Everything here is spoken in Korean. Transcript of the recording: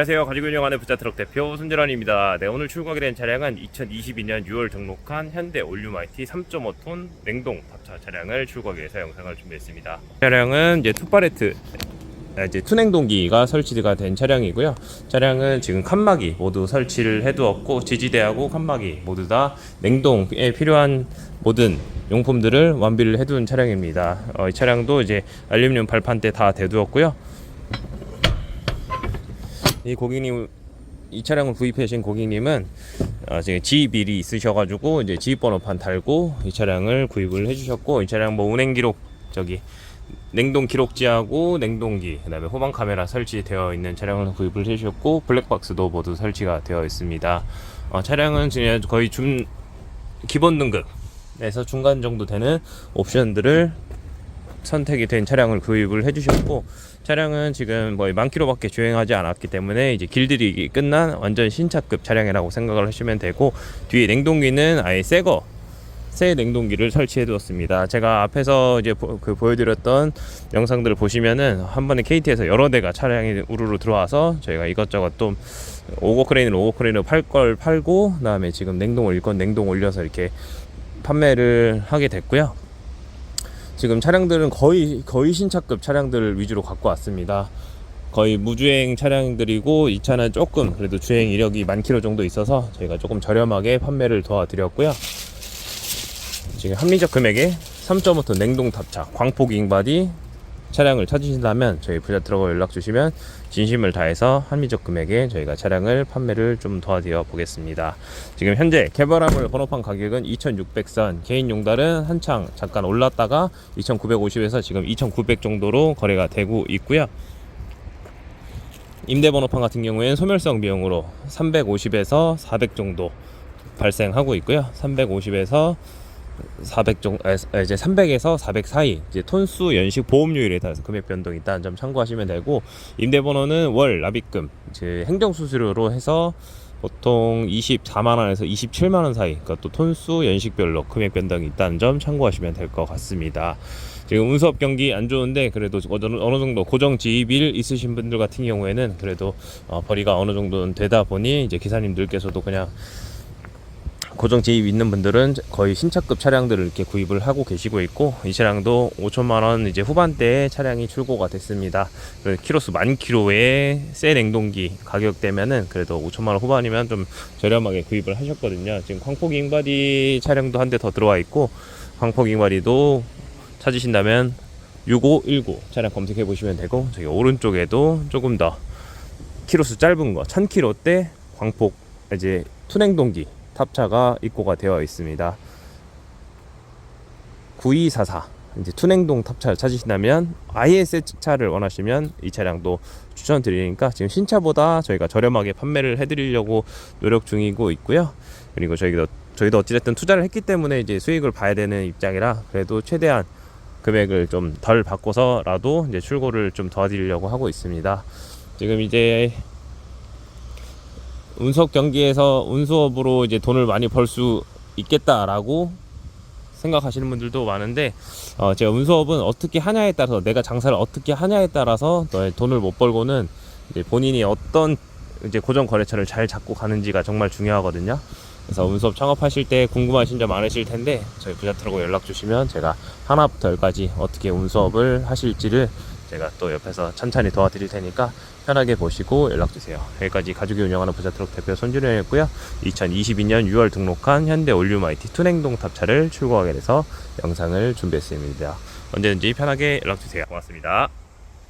안녕하세요. 가지고 운영하는 부자트럭 대표 손재란입니다. 네, 오늘 출고하게 된 차량은 2022년 6월 등록한 현대 올류마이티 3.5톤 냉동 탑차 차량을 출고하기 위해서 영상을 준비했습니다. 차량은 이제 투파레트 아, 이제 투냉동기가 설치가 된 차량이고요. 차량은 지금 칸막이 모두 설치를 해두었고 지지대하고 칸막이 모두 다 냉동에 필요한 모든 용품들을 완비를 해둔 차량입니다. 어, 이 차량도 이제 알루미늄 발판대 다 대두었고요. 이 고객님 이 차량을 구입하신 고객님은 어, 지금 지입일이 있으셔가지고 이제 지입번호판 달고 이 차량을 구입을 해주셨고 이 차량 뭐 운행 기록 저기 냉동 기록지하고 냉동기 그다음에 후방 카메라 설치되어 있는 차량을 구입을 해주셨고 블랙박스도 모두 설치가 되어 있습니다. 어, 차량은 지금 거의 중 기본 등급 에서 중간 정도 되는 옵션들을 선택이 된 차량을 구입을 해주셨고 차량은 지금 뭐만 킬로밖에 주행하지 않았기 때문에 이제 길들이기 끝난 완전 신차급 차량이라고 생각을 하시면 되고 뒤에 냉동기는 아예 새거 새 냉동기를 설치해 두었습니다. 제가 앞에서 이제 보, 그 보여드렸던 영상들을 보시면은 한 번에 KT에서 여러 대가 차량이 우르르 들어와서 저희가 이것저것 좀 오버크레인으로 오버크레인으로 팔걸 팔고 그다음에 지금 냉동 일건 냉동 올려서 이렇게 판매를 하게 됐고요. 지금 차량들은 거의 거의 신차급 차량들 위주로 갖고 왔습니다. 거의 무주행 차량들이고 이 차는 조금 그래도 주행 이력이 만 킬로 정도 있어서 저희가 조금 저렴하게 판매를 도와드렸고요. 지금 합리적 금액에 3.5톤 냉동 탑차 광폭 잉바디 차량을 찾으신다면 저희 부자 트럭을 연락 주시면 진심을 다해서 합리적 금액에 저희가 차량을 판매를 좀 도와드려 보겠습니다. 지금 현재 개발함을 번호판 가격은 2,600선, 개인 용달은 한창 잠깐 올랐다가 2,950에서 지금 2,900 정도로 거래가 되고 있고요. 임대 번호판 같은 경우에는 소멸성 비용으로 350에서 400 정도 발생하고 있고요. 350에서 400 정도 이제 300에서 400 사이 이제 톤수 연식 보험료율에 따라서 금액 변동이 있다는 점 참고하시면 되고 임대번호는 월 납입금 이제 행정수수료로 해서 보통 24만 원에서 27만 원 사이 그러니까 또 톤수 연식별로 금액 변동이 있다는 점 참고하시면 될 것 같습니다. 지금 운수업 경기 안 좋은데 그래도 어느 정도 고정 지입일 있으신 분들 같은 경우에는 그래도 어, 벌이가 어느 정도는 되다 보니 이제 기사님들께서도 그냥 고정 지입 있는 분들은 거의 신차급 차량들을 이렇게 구입을 하고 계시고 있고 이 차량도 5천만 원 이제 후반대에 차량이 출고가 됐습니다. 키로수 만 킬로에 새 냉동기 가격대면은 그래도 5천만 원 후반이면 좀 저렴하게 구입을 하셨거든요. 지금 광폭 잉바디 차량도 한 대 더 들어와 있고 광폭 잉바디도 찾으신다면 6519 차량 검색해 보시면 되고 저기 오른쪽에도 조금 더 키로수 짧은 거 1000km대 광폭 이제 투냉동기 탑차가 입고가 되어 있습니다. 9244 이제 투냉동 탑차를 찾으신다면 새 차를 원하시면 이 차량도 추천드리니까 지금 신차보다 저희가 저렴하게 판매를 해드리려고 노력 중이고 있고요. 그리고 저희도 저희도 어찌됐든 투자를 했기 때문에 이제 수익을 봐야 되는 입장이라 그래도 최대한 금액을 좀덜 받고서라도 이제 출고를 좀 도와드리려고 하고 있습니다. 지금 이제 운석 경기에서 운수업으로 이제 돈을 많이 벌 수 있겠다라고 생각하시는 분들도 많은데 어 제가 운수업은 어떻게 하냐에 따라서 내가 장사를 어떻게 하냐에 따라서 너의 돈을 못 벌고는 이제 본인이 어떤 이제 고정 거래처를 잘 잡고 가는지가 정말 중요하거든요. 그래서 운수업 창업하실 때 궁금하신 점 많으실 텐데 저희 부자트라고 연락 주시면 제가 하나부터 열까지 어떻게 운수업을 하실지를 제가 또 옆에서 천천히 도와드릴 테니까 편하게 보시고 연락 주세요. 여기까지 가족이 운영하는 부자트럭 대표 손준영이었고요. 2022년 6월 등록한 현대 올류마이티 투냉동 탑차를 출고하게 돼서 영상을 준비했습니다. 언제든지 편하게 연락 주세요. 고맙습니다.